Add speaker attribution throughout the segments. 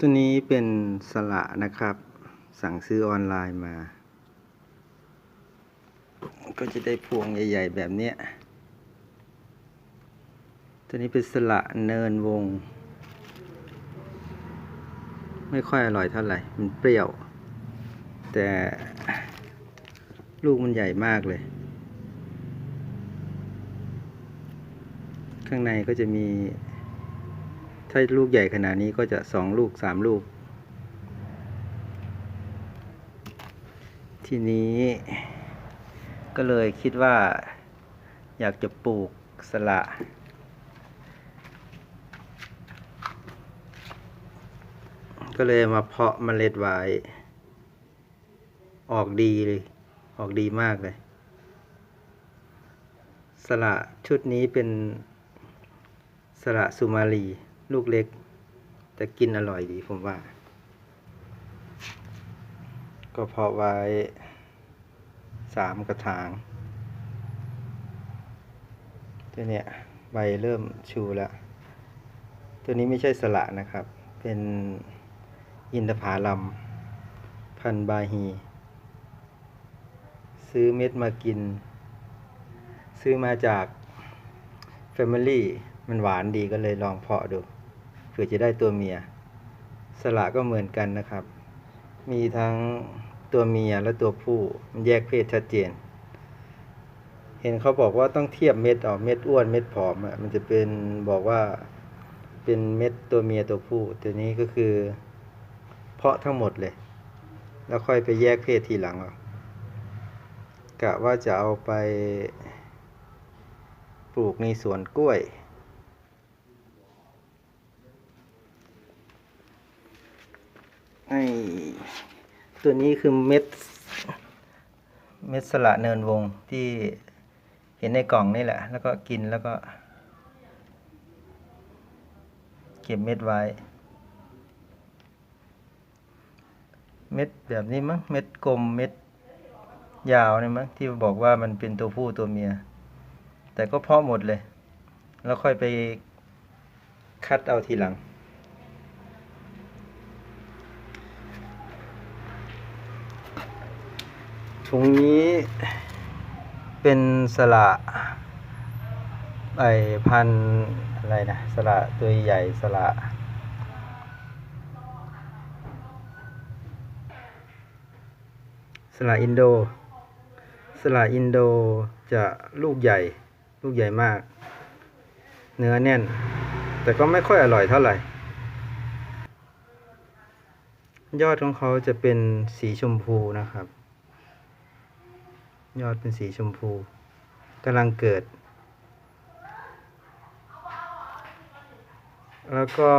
Speaker 1: ตัวนี้เป็นสละนะครับ สั่งซื้อออนไลน์มา ก็จะได้พวงใหญ่ ๆ แบบนี้ตัวนี้เป็นสละเนินวง ไม่ค่อยอร่อยเท่าไหร่ มันเปรี้ยว แต่ลูกมันใหญ่มากเลย ข้างในก็จะมี ถ้าลูกใหญ่ขนาดนี้ก็จะสองลูกสามลูก ทีนี้ก็เลยคิดว่าอยากจะปลูกสละก็เลยมาเพาะเมล็ดไว้ ออกดีเลย ออกดีมากเลย สละชุดนี้เป็นสละสุมาลี ลูกเล็ก แต่กินอร่อยดีผมว่า ก็เพาะไว้สามกระถางตัวเนี้ยใบเริ่มชูแล้ว ตัวนี้ไม่ใช่สละนะครับ เป็นอินทผาลัมพันธุ์บาฮี ซื้อเม็ดมากิน ซื้อมาจาก Family มันหวานดีก็เลยลองเพาะดู ผื่อจะได้ตัวเมีย สละก็เหมือนกันนะครับ มีทั้งตัวเมียและตัวผู้มันแยกเพศชัดเจน เห็นเขาบอกว่าต้องเทียบเม็ดออกเม็ดอ้วนเม็ดผอมอะมันจะเป็นบอกว่าเป็นเม็ดตัวเมียตัวผู้ ตัวนี้ก็คือ เพาะทั้งหมดเลย แล้วค่อยไปแยกเพศทีหลังเอากะว่าจะเอาไปปลูกในสวนกล้วย อตัวนี้คือเม็ด เม็ดสละเนินวงที่เห็นในกล่องนี่แหละ แล้วก็กินแล้วก็ เก็บเม็ดไว้ เม็ดแบบนี้มั้งเม็ดกลมเม็ดยาวนี่มั้งที่บอกว่ามันเป็นตัวผู้ตัวเมีย แต่ก็เพาะหมดเลย แล้วค่อยไปคัดเอาทีหลัง ถุงนี้เป็นสละไอพันอะไรนะสละตัวใหญ่สละสละอินโด สละอินโดจะลูกใหญ่ ลูกใหญ่มาก เนื้อแน่น แต่ก็ไม่ค่อยอร่อยเท่าไหร่ ยอดของเขาจะเป็นสีชมพูนะครับ ยอดเป็นสีชมพูกำลังเกิด แล้วก็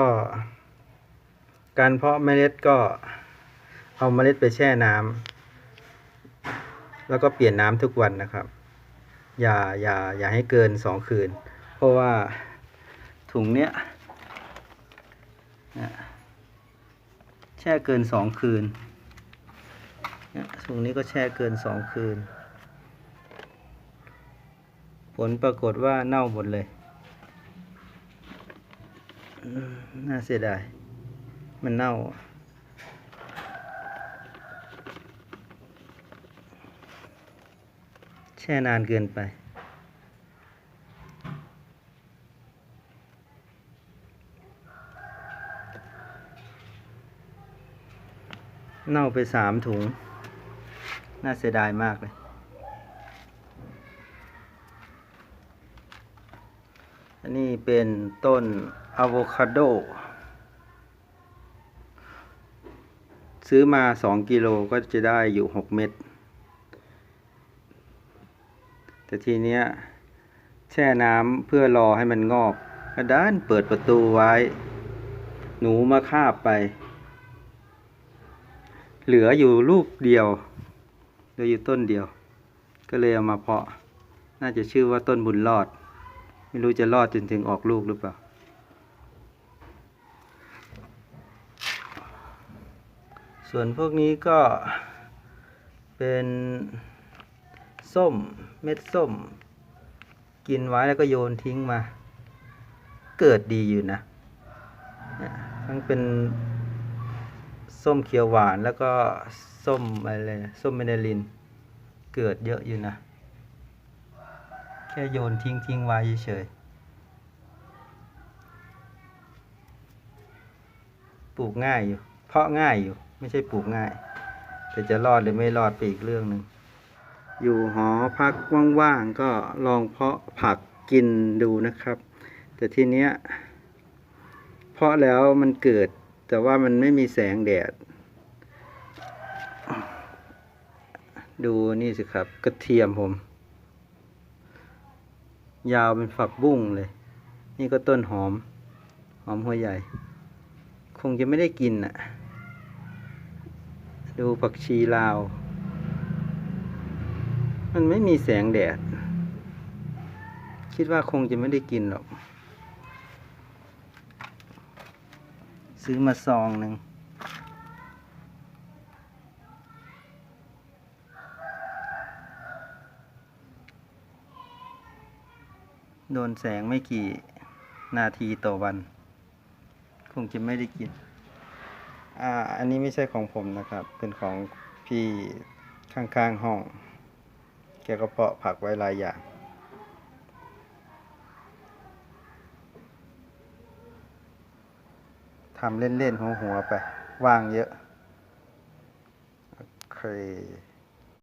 Speaker 1: การเพาะเมล็ดก็เอาเมล็ดไปแช่น้ำแล้วก็เปลี่ยนน้ำทุกวันนะครับ อย่าอย่าอย่าให้เกินสองคืน เพราะว่าถุงเนี้ยแช่เกินสองคืนถุงนี้ก็แช่เกินสองคืน ผลปรากฏว่าเน่าหมดเลย น่าเสียดาย มันเน่า แช่นานเกินไป เน่าไปสามถุง น่าเสียดายมากเลย อันนี้เป็นต้นอะโวคาโด ซื้อมาสองกิโลก็จะได้อยู่หกเม็ด แต่ทีเนี้ยแช่น้ำเพื่อรอให้มันงอกกระด้านเปิดประตูไว้ หนูมาคาบไป เหลืออยู่ลูกเดียวเหลืออยู่ต้นเดียว ก็เลยเอามาเพาะ น่าจะชื่อว่าต้นบุญรอด ไม่รู้จะรอดจนถึงออกลูกหรือเปล่า ส่วนพวกนี้ก็เป็นส้มเม็ดส้ม กินไว้แล้วก็โยนทิ้งมา เกิดดีอยู่นะทั้งเป็นส้มเขียวหวานแล้วก็ส้มอะไรส้มเมนดาริน เกิดเยอะอยู่นะ ค่โยนทิ้งทิ้งไว้เฉยๆปลูกง่ายอยู่ เพาะง่ายอยู่ ไม่ใช่ปลูกง่าย แต่จะรอดหรือไม่รอดไปอีกเรื่องหนึ่งอยู่หอพักว่างๆก็ลองเพาะผักกินดูนะครับ แต่ทีเนี้ยเพาะแล้วมันเกิด แต่ว่ามันไม่มีแสงแดด ดูนี่สิครับ กระเทียมผม ยาวเป็นฝักบุ้งเลย นี่ก็ต้นหอม หอมหัวใหญ่ คงจะไม่ได้กินน่ะ ดูผักชีลาว มันไม่มีแสงแดด คิดว่าคงจะไม่ได้กินหรอก ซื้อมาซองหนึ่ง โดนแสงไม่กี่นาทีต่อวัน คงจะไม่ได้กิน อ่า อันนี้ไม่ใช่ของผมนะครับ เป็นของพี่ข้างๆห้อง แกก็เพาะผักไว้หลายอย่าง ทำเล่นๆหัวๆไป ว่างเยอะ โอเค